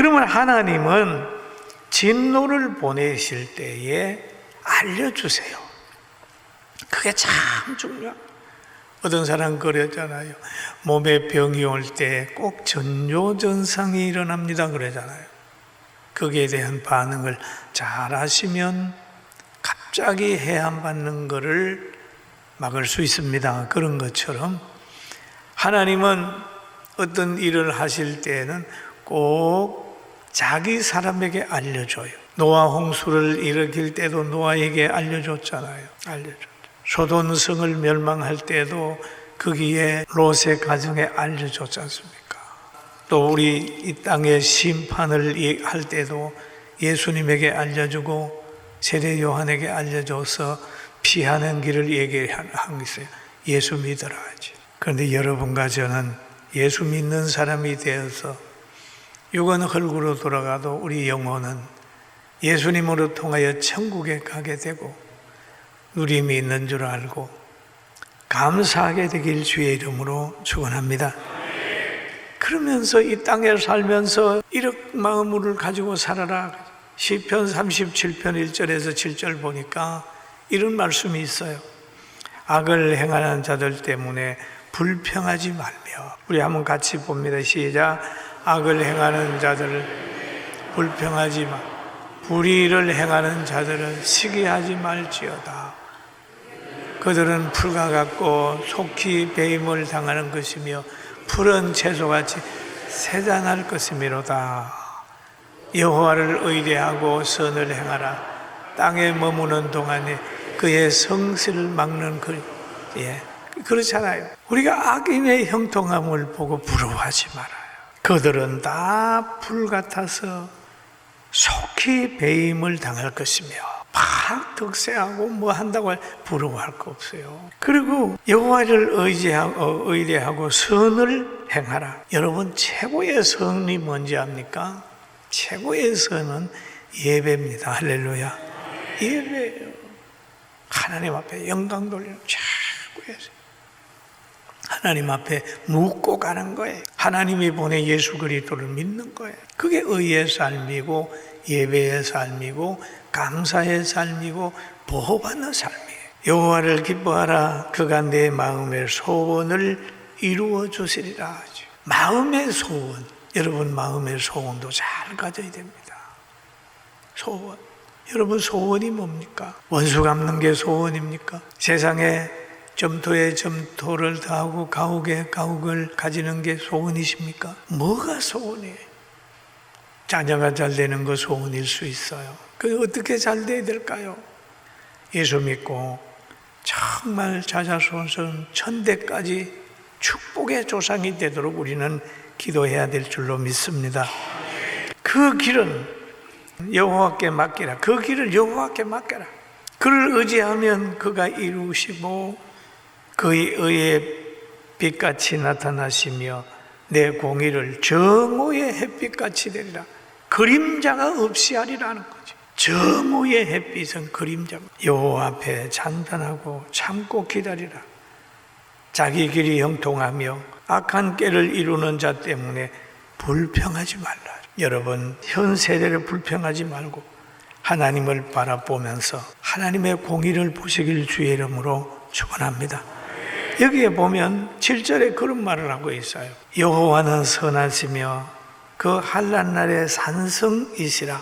그러면 하나님은 진노를 보내실 때에 알려주세요. 그게 참 중요해요. 어떤 사람 그랬잖아요. 몸에 병이 올 때 꼭 전조전상이 일어납니다. 그러잖아요. 거기에 대한 반응을 잘 하시면 갑자기 해안받는 것을 막을 수 있습니다. 그런 것처럼 하나님은 어떤 일을 하실 때에는 꼭 자기 사람에게 알려줘요. 노아 홍수를 일으킬 때도 노아에게 알려줬잖아요. 알려줬죠. 소돈성을 멸망할 때도 거기에 롯의 가정에 알려줬지 않습니까? 또 우리 이 땅의 심판을 할 때도 예수님에게 알려주고 세례 요한에게 알려줘서 피하는 길을 얘기한 있어요. 예수 믿어라 하지. 그런데 여러분과 저는 예수 믿는 사람이 되어서 육은 흙으로 돌아가도 우리 영혼은 예수님으로 통하여 천국에 가게 되고 누림이 있는 줄 알고 감사하게 되길 주의 이름으로 축원합니다. 그러면서 이 땅에 살면서 이런 마음을 가지고 살아라. 시편 37편 1절에서 7절 보니까 이런 말씀이 있어요. 악을 행하는 자들 때문에 불평하지 말며 우리 한번 같이 봅니다. 시작. 악을 행하는 자들을 불평하지 마. 불의를 행하는 자들은 시기하지 말지어다. 그들은 풀과 같고 속히 배임을 당하는 것이며 푸른 채소같이 세잔할 것이미로다. 여호와를 의뢰하고 선을 행하라. 땅에 머무는 동안에 그의 성실을 막는 그 예. 그렇잖아요. 우리가 악인의 형통함을 보고 부러워하지 말아요. 그들은 다 불 같아서 속히 배임을 당할 것이며 막 득세하고 뭐 한다고 부러워할 거 없어요. 그리고 여호와를 의지하고 어, 의뢰하고 선을 행하라. 여러분 최고의 선이 뭔지 압니까? 최고의 선은 예배입니다. 할렐루야. 예배예요. 하나님 앞에 영광 돌리는 최고의 선. 하나님 앞에 묻고 가는 거예요. 하나님이 보내 예수 그리스도를 믿는 거예요. 그게 의의 삶이고 예배의 삶이고 감사의 삶이고 보호받는 삶이에요. 여호와를 기뻐하라. 그가 내 마음의 소원을 이루어 주시리라 하죠. 마음의 소원. 여러분 마음의 소원도 잘 가져야 됩니다. 소원. 여러분 소원이 뭡니까? 원수 갚는 게 소원입니까? 세상에 점토에 점토를 더하고 가옥에 가옥을 가지는 게 소원이십니까? 뭐가 소원이에요? 자녀가 잘 되는 거 소원일 수 있어요. 그 어떻게 잘 돼야 될까요? 예수 믿고 정말 자자손손 천대까지 축복의 조상이 되도록 우리는 기도해야 될 줄로 믿습니다. 그 길은 여호와께 맡기라. 그 길을 여호와께 맡겨라. 그를 의지하면 그가 이루시고 그의 의의 빛같이 나타나시며 내 공의를 정오의 햇빛같이 되리라. 그림자가 없이 하리라는 거죠. 정오의 햇빛은 그림자. 여호와 앞에 잔단하고 참고 기다리라. 자기 길이 형통하며 악한 깨를 이루는 자 때문에 불평하지 말라. 여러분 현 세대를 불평하지 말고 하나님을 바라보면서 하나님의 공의를 보시길 주의 이름으로 축원합니다. 여기에 보면 7절에 그런 말을 하고 있어요. 여호와는 선하시며 그 한란 날의 산성이시라.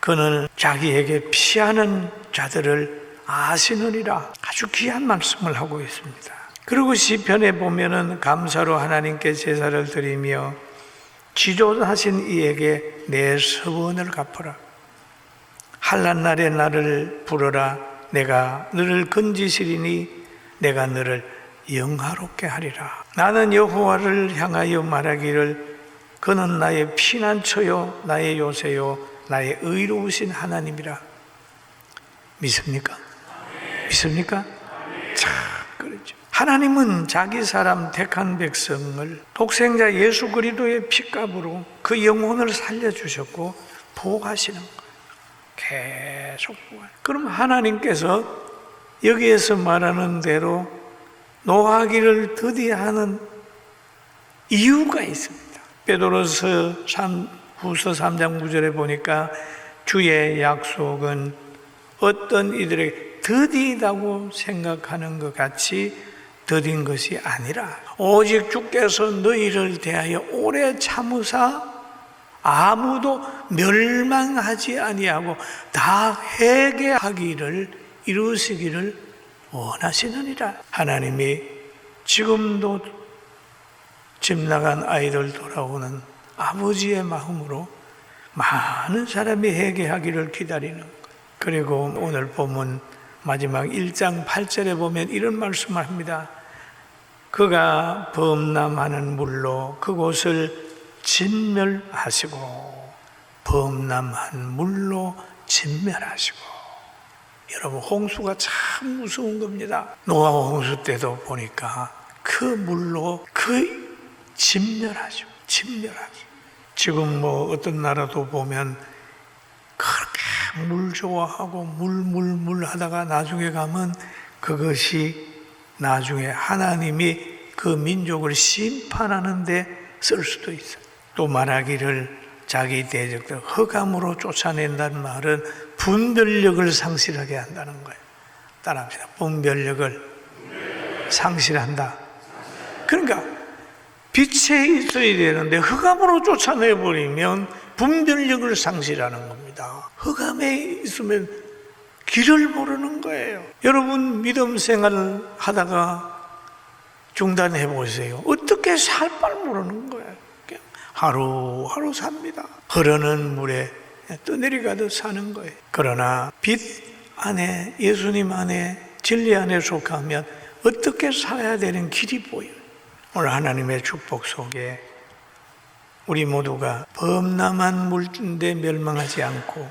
그는 자기에게 피하는 자들을 아시느니라. 아주 귀한 말씀을 하고 있습니다. 그리고 시편에 보면은 감사로 하나님께 제사를 드리며 지존하신 이에게 내 서원을 갚으라. 한란 날에 나를 부르라. 내가 너를 건지시리니 내가 너를 영화롭게 하리라. 나는 여호와를 향하여 말하기를 그는 나의 피난처요 나의 요새요 나의 의로우신 하나님이라. 믿습니까? 믿습니까? 자, 그렇죠. 하나님은 자기 사람 택한 백성을 독생자 예수 그리스도의 피값으로 그 영혼을 살려 주셨고 보호하시는 거예요. 계속 보호. 그럼 하나님께서 여기에서 말하는 대로 노하기를 드디어 하는 이유가 있습니다. 베드로서 3 후서 3장 9절에 보니까 주의 약속은 어떤 이들에게 더디다고 생각하는 것 같이 더딘 것이 아니라 오직 주께서 너희를 대하여 오래 참으사 아무도 멸망하지 아니하고 다 회개하기를 이루시기를 원하시느니라 하나님이 지금도 집 나간 아이들 돌아오는 아버지의 마음으로 많은 사람이 회개하기를 기다리는 것. 그리고 오늘 본문 마지막 1장 8절에 보면 이런 말씀을 합니다. 그가 범람하는 물로 그곳을 진멸하시고 범람한 물로 진멸하시고 여러분 홍수가 참 무서운 겁니다. 노아 홍수 때도 보니까 그 물로 그 진멸하죠. 진멸하죠. 지금 뭐 어떤 나라도 보면 그렇게 물 좋아하고 물 물 물 하다가 나중에 가면 그것이 나중에 하나님이 그 민족을 심판하는데 쓸 수도 있어요. 또 말하기를 자기 대적들 허감으로 쫓아낸다는 말은 분별력을 상실하게 한다는 거예요. 따라합시다. 분별력을 상실한다. 그러니까 빛에 있어야 되는데 흑암으로 쫓아내버리면 분별력을 상실하는 겁니다. 흑암에 있으면 길을 모르는 거예요. 여러분 믿음 생활을 하다가 중단해 보세요. 어떻게 살 바를 모르는 거예요. 하루하루 삽니다. 흐르는 물에 떠내려가듯 사는 거예요. 그러나 빛 안에 예수님 안에 진리 안에 속하면 어떻게 살아야 되는 길이 보여요. 오늘 하나님의 축복 속에 우리 모두가 범람한 물인데 멸망하지 않고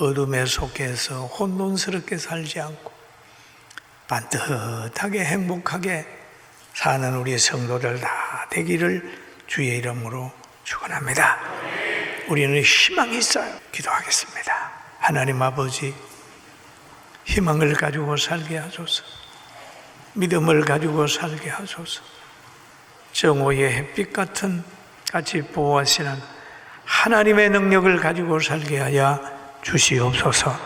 어둠에 속해서 혼돈스럽게 살지 않고 반듯하게 행복하게 사는 우리 성도들 다 되기를 주의 이름으로 축원합니다. 우리는 희망이 있어요. 기도하겠습니다. 하나님 아버지 희망을 가지고 살게 하소서. 믿음을 가지고 살게 하소서. 정오의 햇빛 같은 같이 보호하시는 하나님의 능력을 가지고 살게 하여 주시옵소서.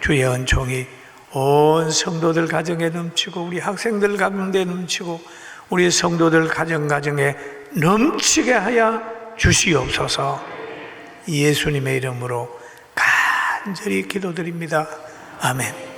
주의 은총이 온 성도들 가정에 넘치고 우리 학생들 가운데 넘치고 우리 성도들 가정 가정에 넘치게 하여 주시옵소서. 예수님의 이름으로 간절히 기도드립니다. 아멘.